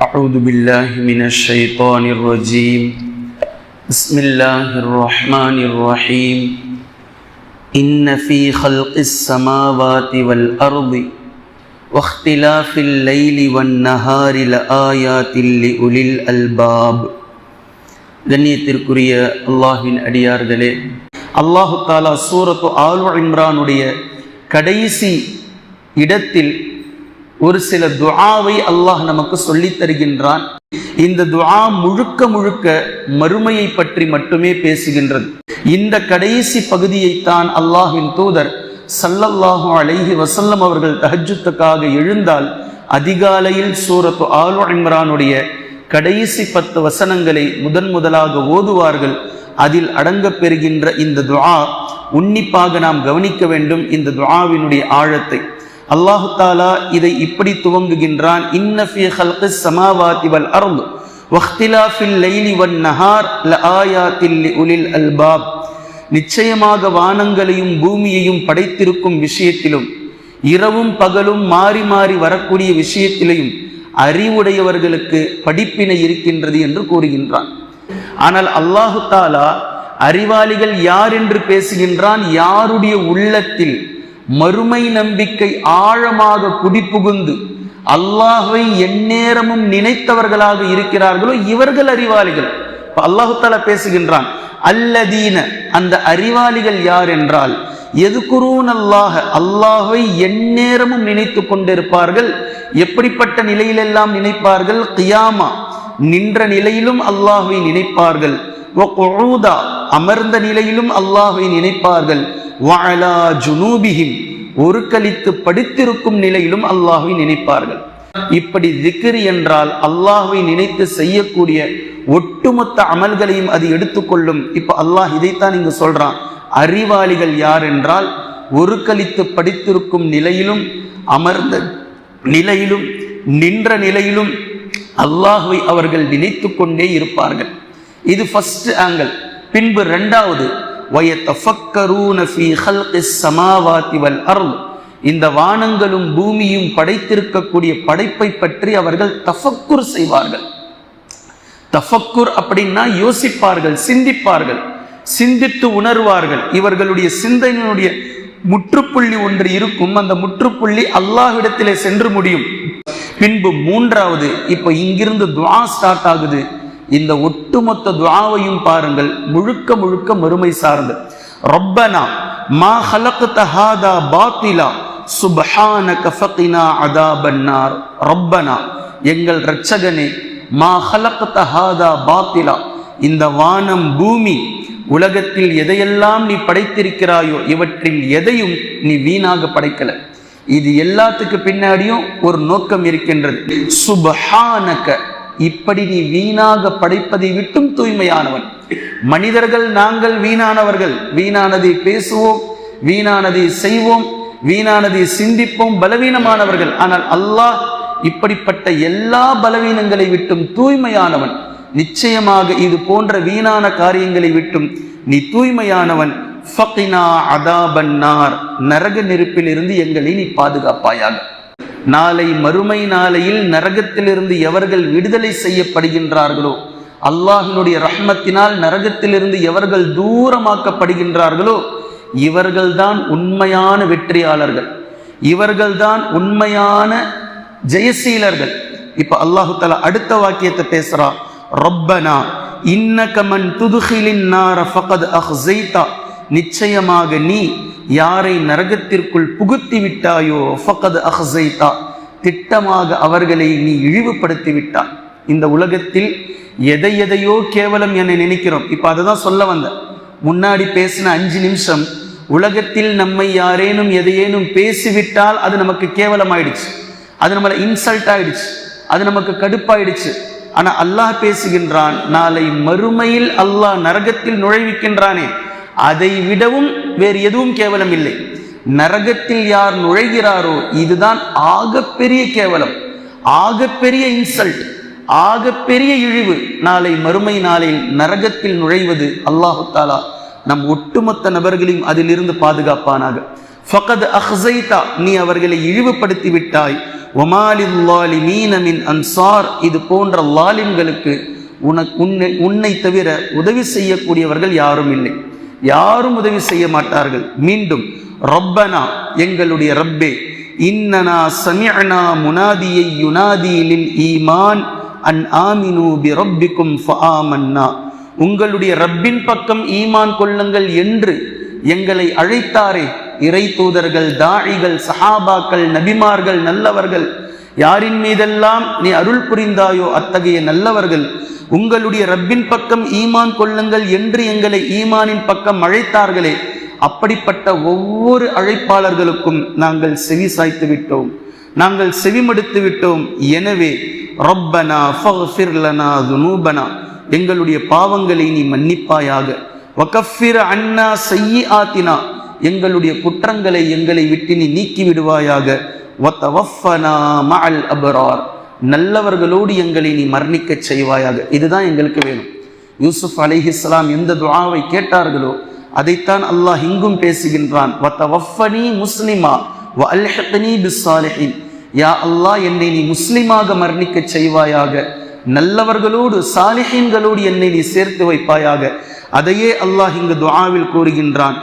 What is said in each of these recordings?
أعوذ بالله من الشيطان الرجيم بسم الله الرحمن الرحيم إن في خلق السماوات والأرض واختلاف الليل والنهار لآيات لأولي الألباب கண்ணியத்திற்குரிய அல்லாஹின் அடியார்களே அல்லாஹு தாலா சூரத்து ஆல் இம்ரானுடைய கடைசி இடத்தில் ஒரு சில துஆவை அல்லாஹ் நமக்கு சொல்லித் தருகின்றான். இந்த துஆ முழுக்க முழுக்க மறுமையை பற்றி மட்டுமே பேசுகின்றது. இந்த கடைசி பகுதியைத்தான் அல்லாஹின் தூதர் சல்லல்லாஹு அலைஹி வசல்லம் அவர்கள் தஹஜுத்துக்காக எழுந்தால் அதிகாலையில் சூரத்து ஆலு இம்ரானுடைய கடைசி பத்து வசனங்களை முதன் முதலாக ஓதுவார்கள். அதில் அடங்கப் பெறுகின்ற இந்த துஆ உன்னிப்பாக நாம் கவனிக்க வேண்டும். இந்த துஆவினுடைய ஆழத்தை அல்லாஹு தாலா இதை இப்படி துவங்குகின்றான் இன்னஃபி ஹல்கிஸ் சமாவாதி வல் அர்து வஹ்திலாஃபில் லைலி வன் நஹார் லஆயாத்தில் உலில் அல்பாப். நிச்சயமாக வானங்களையும் பூமியையும் படைத்திருக்கும் விஷயத்திலும் இரவும் பகலும் மாறி மாறி வரக்கூடிய விஷயத்திலையும் அறிவுடையவர்களுக்கு படிப்பினை இருக்கின்றது என்று கூறுகின்றான். ஆனால் அல்லாஹு தாலா அறிவாளிகள் யார் என்று பேசுகின்றான்? யாருடைய உள்ளத்தில் மறுமை நம்பிக்கை ஆழமாக குடிபுகுந்து அல்லாஹை எந்நேரமும் நினைத்தவர்களாக இருக்கிறார்களோ இவர்கள் அறிவாளிகள். அல்லாஹு பேசுகின்றான் அல்லதீன அந்த அறிவாளிகள் யார் என்றால் எதுக்குரூன் அல்லாஹ அல்லாஹை எந்நேரமும் நினைத்து கொண்டிருப்பார்கள். எப்படிப்பட்ட நிலையிலெல்லாம் நினைப்பார்கள்? கியாமா நின்ற நிலையிலும் அல்லாஹை நினைப்பார்கள். அமர்ந்த நிலையிலும் அல்லாஹை நினைப்பார்கள். வாழா ஜுனூபிஹிம் ஒரு கழித்து படித்திருக்கும் நிலையிலும் அல்லாஹை நினைப்பார்கள். இப்படி திக்ர் என்றால் அல்லாஹை நினைத்து செய்யக்கூடிய ஒட்டுமொத்த அமல்களையும் அது எடுத்துக்கொள்ளும். இப்ப அல்லாஹ் இதைத்தான் இங்கு சொல்றான். அறிவாளிகள் யார் என்றால் ஒரு கழித்து படித்திருக்கும் நிலையிலும் அமர்ந்த நிலையிலும் நின்ற நிலையிலும் அல்லாஹுவை அவர்கள் நினைத்து கொண்டே இருப்பார்கள். இது ஃபர்ஸ்ட் ஆங்கிள் பின்பு ரெண்டாவது இந்த வானங்களும் பூமியும் படைத்திருக்கக்கூடிய படைப்பை பற்றி அவர்கள் தஃபக்குர் செய்வார்கள். தஃபக்குர் அப்படின்னா யோசிப்பார்கள் சிந்திப்பார்கள் சிந்தித்து உணர்வார்கள். இவர்களுடைய சிந்தனையினுடைய முற்றுப்புள்ளி ஒன்று இருக்கும். அந்த முற்றுப்புள்ளி அல்லாஹ்விடத்திலே சென்று முடியும். பின்பு மூன்றாவது இப்ப இங்கிருந்து துவா ஸ்டார்ட் ஆகுது. இந்த ஒட்டுமொத்த துவாவையும் பாருங்கள். முழுக்க முழுக்க மறுமை சார்ந்து. ரப்பனா மா ஹலக்த ஹாதா பாத்திலா சுப்ஹானக ஃபகினா அதாபன்னார். ரப்பனா எங்கள் இரட்சகனே மா ஹலக்த ஹாதா பாத்திலா இந்த வானம் பூமி உலகத்தில் எதையெல்லாம் நீ படைத்திருக்கிறாயோ இவற்றில் எதையும் நீ வீணாக படைக்கல. இது எல்லாத்துக்கு பின்னாடியும் ஒரு நோக்கம் இருக்கின்றது. சுபஹானக இப்படி நீ வீணாக படைப்பதை விட்டும் தூய்மையானவன். மனிதர்கள் நாங்கள் வீணானவர்கள். வீணானதை பேசுவோம் வீணானதை செய்வோம் வீணானதை சிந்திப்போம் பலவீனமானவர்கள். ஆனால் அல்லாஹ் இப்படிப்பட்ட எல்லா பலவீனங்களை விட்டும் தூய்மையானவன். நிச்சயமாக இது போன்ற வீணான காரியங்களை விட்டும் நீ தூய்மையானவன். நரக நெருப்பில் நரக நெருப்பிலிருந்து எங்களை நீ பாதுகாப்பாயாக. நாளை மறுமை நாளையில் நரகத்திலிருந்து எவர்கள் விடுதலை செய்யப்படுகின்றார்களோ அல்லாஹினுடைய ரஹ்மத்தினால் நரகத்திலிருந்து எவர்கள் தூரமாக்கப்படுகின்றார்களோ இவர்கள்தான் உண்மையான வெற்றியாளர்கள். இவர்கள்தான் உண்மையான ஜெயசீலர்கள். இப்ப அல்லாஹு தலா அடுத்த வாக்கியத்தை பேசுறா. இன்ன இன்னகமன் துதுகிலின் நார ஃபகத் அஹ்ஸைதா நிச்சயமாக நீ யாரை நரகத்திற்குள் புகுத்தி விட்டாயோ ஃபகத் அஹ்ஸைதா திட்டமாக அவர்களை நீ இழிவுபடுத்தி விட்டாய். இந்த உலகத்தில் எதை எதையோ கேவலம் என நினைக்கிறோம். இப்போ அதை தான் சொல்ல வந்த. முன்னாடி பேசின அஞ்சு நிமிஷம் உலகத்தில் நம்மை யாரேனும் எதையேனும் பேசிவிட்டால் அது நமக்கு கேவலம் ஆயிடுச்சு அது நம்மளை இன்சல்ட் ஆயிடுச்சு. அது நமக்கு கடுப்பாயிடுச்சு. ஆனால் அல்லாஹ் பேசுகின்றான் நாளை மறுமையில் அல்லாஹ் நரகத்தில் நுழைவிக்கின்றானே அதை விடவும் வேறு எதுவும் கேவலம் இல்லை. நரகத்தில் யார் நுழைகிறாரோ இதுதான் ஆகப்பெரிய கேவலம். ஆகப்பெரிய இன்சல்ட் ஆகப்பெரிய இழிவு. நாளை மறுமை நாளில் நரகத்தில் நுழைவது அல்லாஹு தாலா நம் ஒட்டுமொத்த நபர்களையும் அதிலிருந்து பாதுகாப்பானாக. ஃபகத் அஹ்சைதா நீ அவர்களை இழிவுபடுத்தி விட்டாய் ஒமாலில்லாலிமீன மின் அன்சார் இது போன்ற லாலிம்களுக்கு உனக்கு உன்னை உன்னை தவிர உதவி செய்யக்கூடியவர்கள் யாரும் இல்லை. யாரும் உதவி செய்ய மாட்டார்கள். மீண்டும் ரப்பனா எங்களுடைய ரப்பே இன்னனா சமிஅனா முனாதியை யுனாதி லில் ஈமான் அன் ஆமினு பி ரப்பிக்கும் ஃபஆமன்னா. உங்களுடைய ரப்பின் பக்கம் ஈமான் கொள்ளுங்கள் என்று எங்களை அழைத்தாரே. இறை தூதர்கள் தாழிகள் சஹாபாக்கள் நபிமார்கள் நல்லவர்கள் யாரின் மீதெல்லாம் நீ அருள் புரிந்தாயோ அத்தகைய நல்லவர்கள் உங்களுடைய ரப்பின் பக்கம் ஈமான் கொள்ளுங்கள் என்று எங்களை ஈமானின் பக்கம் அழைத்தார்களே. அப்படிப்பட்ட ஒவ்வொரு அழைப்பாளர்களுக்கும் நாங்கள் செவி சாய்த்து விட்டோம். நாங்கள் செவிமடுத்து விட்டோம். எனவே ரப்பனா ஃபஃபிர் துனூபனா எங்களுடைய பாவங்களை நீ மன்னிப்பாயாக. வகஃபிர அண்ணா செய்யி ஆத்தினா எங்களுடைய குற்றங்களை எங்களை விட்டு நீ நீக்கி விடுவாயாக மஅல் அபரார். நல்லவர்களோடு எங்களை நீ மரணிக்கச் செய்வாயாக. இதுதான் எங்களுக்கு வேணும். யூசுப் அலிஹிஸ்லாம் எந்த துவாவை கேட்டார்களோ அதைத்தான் அல்லாஹ் இங்கும் பேசுகின்றான். முஸ்லிமா வ யா அல்லாஹ் என்னை நீ முஸ்லிமாக மரணிக்கச் செய்வாயாக. நல்லவர்களோடு சாலிஹீன்களோடு என்னை நீ சேர்த்து வைப்பாயாக. அதையே அல்லாஹ் இங்கு துவாவில் கூறுகின்றான்.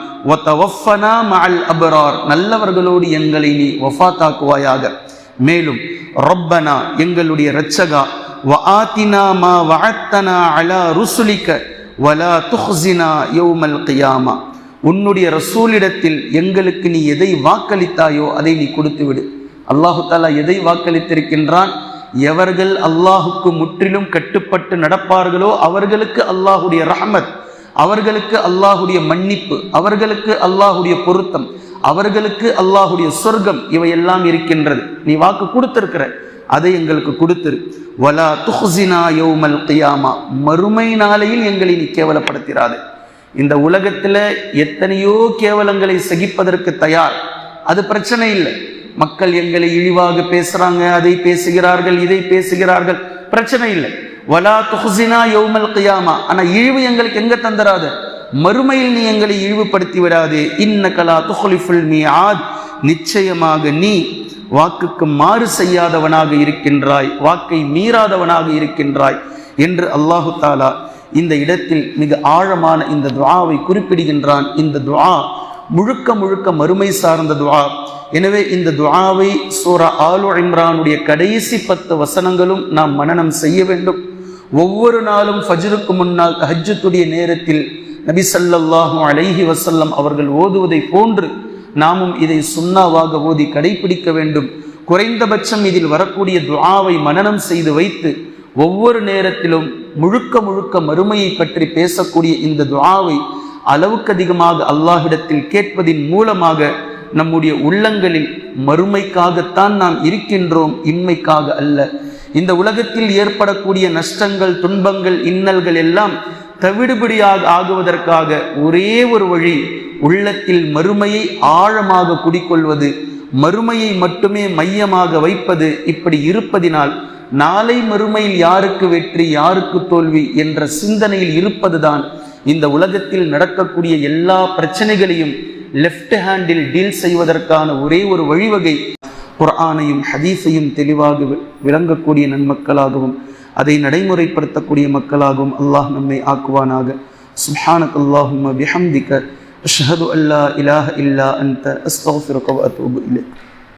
அபரார். நல்லவர்களோடு எங்களை நீ வஃபாத்தாக்குவாயாக மேலும் ரொப்பனா எங்களுடைய ரச்சகா வஆத்தினா மா வஅத்தனா அலா ருசுலிக்க. வலா துஹ்ஸினா யௌமல் கியாமா. உன்னுடைய ரசூலிடத்தில் எங்களுக்கு நீ எதை வாக்களித்தாயோ அதை நீ கொடுத்து விடு அல்லாஹு தாலா எதை வாக்களித்திருக்கின்றான்? எவர்கள் அல்லாஹுக்கு முற்றிலும் கட்டுப்பட்டு நடப்பார்களோ அவர்களுக்கு அல்லாஹுடைய ரஹமத் அவர்களுக்கு அல்லாஹுடைய மன்னிப்பு அவர்களுக்கு அல்லாஹுடைய பொருத்தம் அவர்களுக்கு அல்லாஹுடைய சொர்க்கம் இவையெல்லாம் இருக்கின்றது. நீ வாக்கு கொடுத்திருக்கிற அதை எங்களுக்கு கொடுத்துரு. வலா துஹ்சினா யோமல் கியாமா. மறுமை நாளையில் எங்களை நீ கேவலப்படுத்திராது. இந்த உலகத்தில் எத்தனையோ கேவலங்களை சகிப்பதற்கு தயார். அது பிரச்சனை இல்லை. மக்கள் எங்களை இழிவாக பேசுகிறாங்க அதை பேசுகிறார்கள் இதை பேசுகிறார்கள். பிரச்சனை இல்லை. வலா துஹ்சினா யௌமல் கியாமா ஆனால் இழிவு எங்களுக்கு எங்கே தந்துராது? மறுமையில் நீ எங்களை இழிவுபடுத்தி விடாதே. இன்ன கலா துஹலிஃபுல் மீ ஆத் நிச்சயமாக நீ வாக்குக்கு மாறு செய்யாதவனாக இருக்கின்றாய். வாக்கை மீறாதவனாக இருக்கின்றாய் என்று அல்லாஹு தாலா இந்த இடத்தில் மிக ஆழமான இந்த துவாவை குறிப்பிடுகின்றான். இந்த துவா முழுக்க முழுக்க மறுமை சார்ந்த துவா எனவே இந்த துவாவை சூரா ஆலு இம்ரானுடைய கடைசி பத்து வசனங்களும் நாம் மனனம் செய்ய வேண்டும். ஒவ்வொரு நாளும் ஃபஜ்ருக்கு முன்னால் ஹஜ்ஜத்துடைய நேரத்தில் நபி சல்லாஹூ அலைஹி வசல்லம் அவர்கள் ஓதுவதை போன்று நாமும் இதை சுன்னாவாக ஓதி கடைபிடிக்க வேண்டும். குறைந்தபட்சம் இதில் வரக்கூடிய துவாவை மனனம் செய்து வைத்து ஒவ்வொரு நேரத்திலும் முழுக்க முழுக்க மறுமையை பற்றி பேசக்கூடிய இந்த துவாவை அளவுக்கு அதிகமாக அல்லாஹிடத்தில் கேட்பதின் மூலமாக நம்முடைய உள்ளங்களில் மறுமைக்காகத்தான் நாம் இருக்கின்றோம் இன்மைக்காக அல்ல. இந்த உலகத்தில் ஏற்படக்கூடிய நஷ்டங்கள் துன்பங்கள் இன்னல்கள் எல்லாம் தவிடுபடியாக ஆகுவதற்காக ஒரே ஒரு வழி உள்ளத்தில் மறுமையை ஆழமாக குடிக்கொள்வது மறுமையை மட்டுமே மையமாக வைப்பது இப்படி இருப்பதினால் நாளை மறுமையில் யாருக்கு வெற்றி யாருக்கு தோல்வி என்ற சிந்தனையில் இருப்பதுதான் இந்த உலகத்தில் நடக்கக்கூடிய எல்லா பிரச்சனைகளையும் லெஃப்ட் ஹேண்டில் டீல் செய்வதற்கான ஒரே ஒரு வழிவகை. குர்ஆனையும் ஹதீஸையும் தெளிவாக வி- விளங்கக்கூடிய நன்மக்களாகவும் அதை நடைமுறைப்படுத்தக்கூடிய மக்களாகவும் அல்லாஹ் நம்மை ஆக்குவானாக. சுஹானக் அல்லாஹும் பிஹம்திக அஷ்ஹது அல்லா இலாஹ இல்லா அந்த அஸ்தக்ஃபிருக வ அத்தூபு